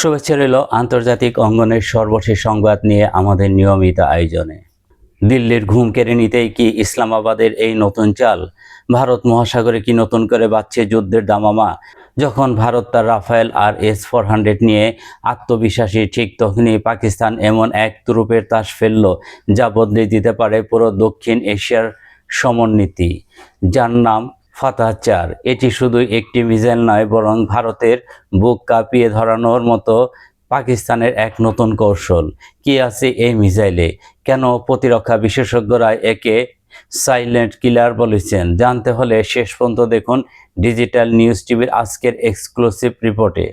শুভেচ্ছা রইল আন্তর্জাতিক অঙ্গনের সর্বশেষ সংবাদ নিয়ে আমাদের নিয়মিত আয়োজনে। দিল্লির ঘুম কেড়ে নিতেই কি ইসলামাবাদের এই নতুন চাল? ভারত মহাসাগরে কি নতুন করে বাড়ছে যুদ্ধের দামামা? যখন ভারত তার রাফায়েল আর এস ফোর হান্ড্রেড নিয়ে আত্মবিশ্বাসী, ঠিক তখনই পাকিস্তান এমন এক তুরুপের তাস ফেলল, যা বদলে দিতে পারে পুরো দক্ষিণ এশিয়ার সমন্বিতি। যার নাম ফাতাহ চার। এটি শুধু একটি মিসাইল নয়, বরং ভারতের বুক কাঁপিয়ে ধরানোর মতো পাকিস্তানের এক নতুন কৌশল। কি আছে এই মিসাইলে কেন প্রতিরক্ষা বিশেষজ্ঞরা একে সাইলেন্ট কিলার বলেছেন? জানতে হলে শেষ পর্যন্ত দেখুন ডিজিটাল নিউজ টিভির আজকের এক্সক্লুসিভ রিপোর্টে।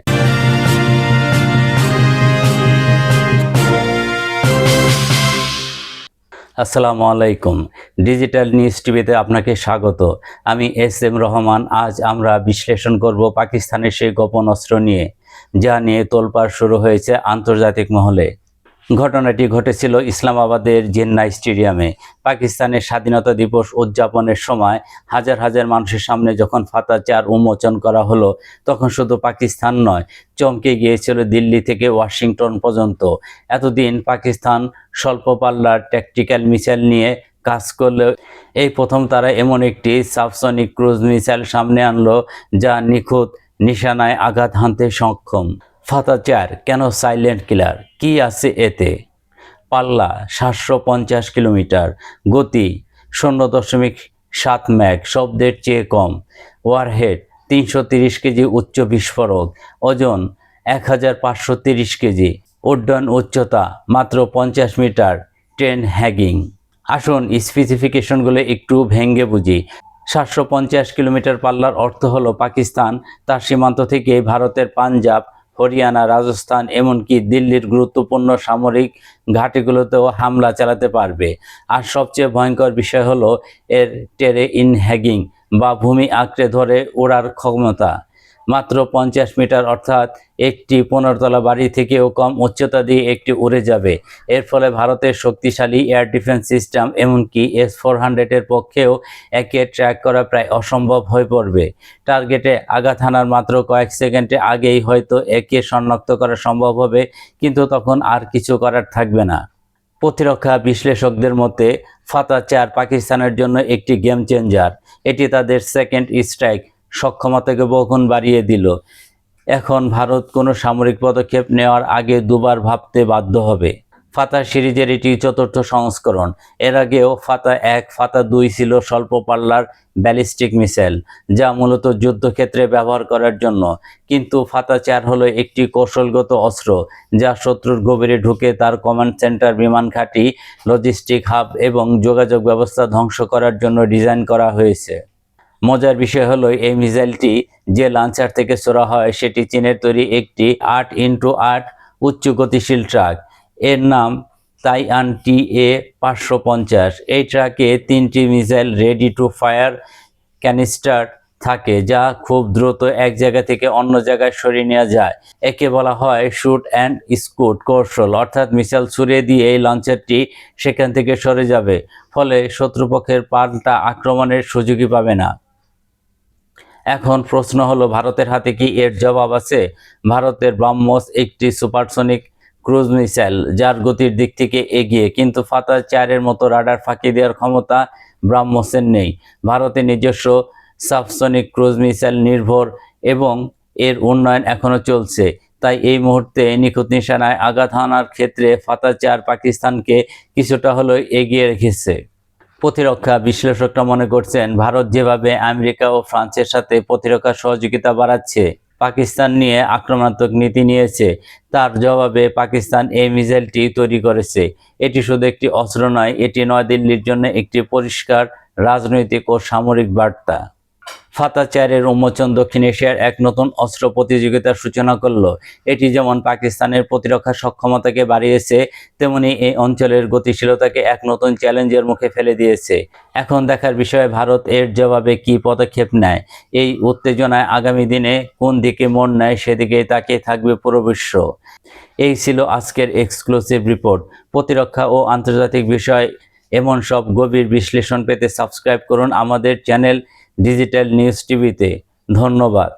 আসসালামু আলাইকুম। ডিজিটাল নিউজ টিভিতে আপনাকে স্বাগত। আমি এস এম রহমান। আজ আমরা বিশ্লেষণ করব পাকিস্তানের সেই গোপন অস্ত্র নিয়ে, যা নিয়ে তোলপাড় শুরু হয়েছে আন্তর্জাতিক মহলে। ঘটনাটি ঘটেছিল ইসলামাবাদের জেন্নাই স্টেডিয়ামে। পাকিস্তানের স্বাধীনতা দিবস উদযাপনের সময় হাজার হাজার মানুষের সামনে যখন ফাতা চার উন্মোচন করা হলো, তখন শুধু পাকিস্তান নয়, চমকে গিয়েছিল দিল্লি থেকে ওয়াশিংটন পর্যন্ত। এতদিন পাকিস্তান স্বল্প পাল্লার ট্যাকটিক্যাল মিসাইল নিয়ে কাজ করলেও এই প্রথম তারা এমন একটি সাবসনিক ক্রুজ মিসাইল সামনে আনলো, যা নিখুঁত নিশানায় আঘাত হানতে সক্ষম। ফাতা চার কেন সাইলেন্ট কিলার কি আছে এতে? পাল্লা, সাতশো পঞ্চাশ কিলোমিটার। গতি, শূন্য দশমিক সাত ম্যাক শব্দের চেয়ে কম। ওয়ারহেড তিনশো তিরিশ কেজি উচ্চ বিস্ফোরক। ওজন, এক হাজার পাঁচশো তিরিশ কেজি। উড্ডয়ন উচ্চতা, মাত্র পঞ্চাশ মিটার। ট্রেন হ্যাগিং আসুন স্পেসিফিকেশনগুলো একটু ভেঙ্গে বুঝি। সাতশো পঞ্চাশ কিলোমিটার পাল্লার অর্থ হলো পাকিস্তান, তার সীমান্ত থেকে ভারতের পাঞ্জাব হরিয়ানা, রাজস্থান, এমনকি দিল্লির গুরুত্বপূর্ণ সামরিক ঘাঁটিগুলোতেও হামলা চালাতে পারবে। আর সবচেয়ে ভয়ঙ্কর বিষয় হলো এর টেরে ইন হ্যাগিং বা ভূমি আঁকড়ে ধরে ওড়ার ক্ষমতা। মাত্র পঞ্চাশ মিটার, অর্থাৎ একটি পনেরোতলা বাড়ি থেকেও কম উচ্চতা দিয়ে একটি উড়ে যাবে। এর ফলে ভারতের শক্তিশালী এয়ার ডিফেন্স সিস্টেম এমনকি এস ফোর হান্ড্রেডের পক্ষেও একে ট্র্যাক করা প্রায় অসম্ভব হয়ে পড়বে। টার্গেটে আঘাত হানার মাত্র কয়েক সেকেন্ডে আগেই হয়তো একে শনাক্ত করা সম্ভব হবে, কিন্তু তখন আর কিছু করার থাকবে না। প্রতিরক্ষা বিশ্লেষকদের মতে ফাতা চার পাকিস্তানের জন্য একটি গেম চেঞ্জার এটি তাদের সেকেন্ড স্ট্রাইক সক্ষমতাকে বহুগুণ বাড়িয়ে দিল। এখন ভারত কোনো সামরিক পদক্ষেপ নেওয়ার আগে দুবার ভাবতে বাধ্য হবে। ফাতা সিরিজের এটি চতুর্থ সংস্করণ। এর আগেও ফাতা এক, ফাতা দুই ছিল স্বল্প পাল্লার ব্যালিস্টিক মিসাইল, যা মূলত যুদ্ধক্ষেত্রে ব্যবহার করার জন্য। কিন্তু ফাতা চার হলো একটি কৌশলগত অস্ত্র, যা শত্রুর গভীরে ঢুকে তার কমান্ড সেন্টার, বিমান ঘাঁটি, লজিস্টিক হাব এবং যোগাযোগ ব্যবস্থা ধ্বংস করার জন্য ডিজাইন করা হয়েছে। মজার বিষয় হলো এই মিসাইলটি যে লঞ্চার থেকে ছোড়া হয়, সেটি চীনের তৈরি একটি আট ইন্টু আট উচ্চ গতিশীল ট্রাক। এর নাম তাইয়ান টি এ পাঁচশো পঞ্চাশ। এই ট্রাকে তিনটি missile ready to fire canister থাকে, যা খুব দ্রুত এক জায়গা থেকে অন্য জায়গায় সরিয়ে নেওয়া যায়। একে বলা হয় শুট অ্যান্ড স্কুট কৌশল, অর্থাৎ মিসাইল ছুড়ে দিয়ে এই লঞ্চারটি সেখান থেকে সরে যাবে, ফলে শত্রুপক্ষের পাল্টা আক্রমণের সুযোগই পাবে না। এখন প্রশ্ন হলো, ভারতের হাতে কি এর জবাব আছে? ভারতের ব্রহ্মস একটি সুপারসনিক ক্রুজ মিসাইল, যার গতির দিক থেকে এগিয়ে, কিন্তু ফাতা চারের মতো রাডার ফাঁকি দেওয়ার ক্ষমতা ব্রাহ্মসের নেই। ভারতের নিজস্ব সাবসনিক ক্রুজ মিসাইল নির্ভর এবং এর উন্নয়ন এখনও চলছে। তাই এই মুহূর্তে নিখুঁত নিশানায় আঘাত হানার ক্ষেত্রে ফাতা চার পাকিস্তানকে কিছুটা হলেও এগিয়ে রেখেছে। প্রতিরক্ষা বিশ্লেষকরা মনে করছেন, ভারত যেভাবে আমেরিকা ও ফ্রান্সের সাথে প্রতিরক্ষা সহযোগিতা বাড়াচ্ছে, পাকিস্তান নিয়ে আক্রমণাত্মক নীতি নিয়েছে, তার জবাবে পাকিস্তান এই মিসাইলটি তৈরি করেছে। এটি শুধু একটি অস্ত্র নয়, এটি নয়াদিল্লির জন্য একটি পরিষ্কার রাজনৈতিক ও সামরিক বার্তা। ফাতা চারের উন্মোচন দক্ষিণ এশিয়ার এক নতুন অস্ত্র প্রতিযোগিতার সূচনা করল। এটি যেমন পাকিস্তানের প্রতিরক্ষা সক্ষমতাকে বাড়িয়েছে, তেমনি এই অঞ্চলের গতিশীলতাকে এক নতুন চ্যালেঞ্জের মুখে ফেলে দিয়েছে। এখন দেখার বিষয়ে, ভারত এর জবাবে কি পদক্ষেপ নেয়? এই উত্তেজনায় আগামী দিনে কোন দিকে মন নেয় সেদিকে তাকিয়ে থাকবে পুরো বিশ্ব। এই ছিল আজকের এক্সক্লুসিভ রিপোর্ট প্রতিরক্ষা ও আন্তর্জাতিক বিষয় এমন সব গভীর বিশ্লেষণ পেতে সাবস্ক্রাইব করুন আমাদের চ্যানেল ডিজিটাল নিউজ টিভিতে ধন্যবাদ।